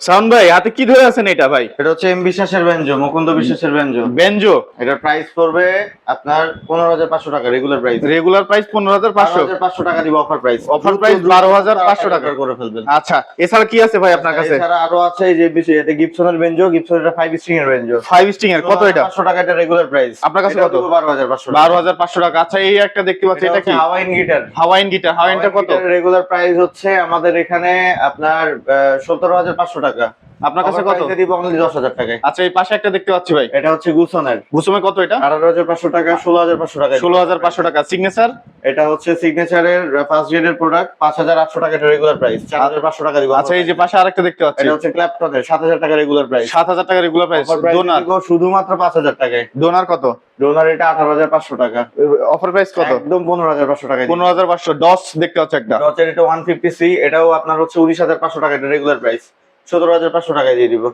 Sound ভাই হাতে কি ধরে আছেন এটা ভাই? এটা হচ্ছে এম বিশ্বাসের ব্যঞ্জ মুকুন্দ বিশ্বাসের ব্যঞ্জ। বেঞ্জো এটার প্রাইস পড়বে আপনার পনেরো হাজার পাঁচশো টাকা রেগুলার প্রাইস রেগুলার প্রাইস পনেরো হাজার পাঁচশো? পাঁচশো টাকা দিব অফার প্রাইস Offer price 12,500 টাকা। করে ফেলবেন। আচ্ছা এছাড়া কি আছে ভাই আপনার কাছে? এছাড়া আরও আছে এই যে বিষয় এতে গিবসনের বেঞ্জো গিবসনের এটা ফাইভ স্ট্রিং এর বেঞ্জো ফাইভ স্টিং এর কত এটা? পাঁচশো টাকা এটা রেগুলার প্রাইস আপনার কাছে কত? বারো হাজার পাঁচশো বারো হাজার পাঁচশো টাকা। আচ্ছা এই একটা দেখতে পাচ্ছি এটা কি? হাওয়াইন গিটার হাওয়াইন গিটার হাওয়াইনটা কত? রেগুলার প্রাইস হচ্ছে আমাদের এখানে আপনার সতেরো হাজার পাঁচশো টাকা আপনার কাছে কত? দিব অনলি দশ হাজার টাকায়। আচ্ছা এই পাশে একটা দেখতে পাচ্ছি ভাই। এটা হচ্ছে গুসনের। গুসুমে কত এটা? আঠারো হাজার পাঁচশো টাকা ষোলো হাজার পাঁচশো টাকা। ষোলো হাজার পাঁচশো টাকা। সিগনেচার এটা হচ্ছে সিগনেচারের ফার্স্ট গ্রেডের প্রোডাক্ট পাঁচ হাজার আটশো টাকা রেগুলার প্রাইস চার হাজার পাঁচশো টাকা দিব আচ্ছা এই যে পাশে আরেকটা দেখতে পাচ্ছি। এটা হচ্ছে ক্ল্যাপটনের সাত হাজার টাকা রেগুলার প্রাইস সাত হাজার টাকা রেগুলার প্রাইস ডোনার শুধুমাত্র পাঁচ হাজার টাকায়। ডোনার কত? ডোনার এটা আঠারো হাজার পাঁচশো টাকা। অফার প্রাইস কত? একদম পনেরো হাজার পাঁচশো টাকা পনেরো হাজার পাঁচশো। দশ দেখতে পাচ্ছি একটা। ডচের এটা ওয়ান ফিফটি সি এটাও আপনার হচ্ছে উনিশ হাজার পাঁচশো টাকা এটা রেগুলার প্রাইস সতেরো হাজার পাঁচশো টাকায় দিয়ে দিব।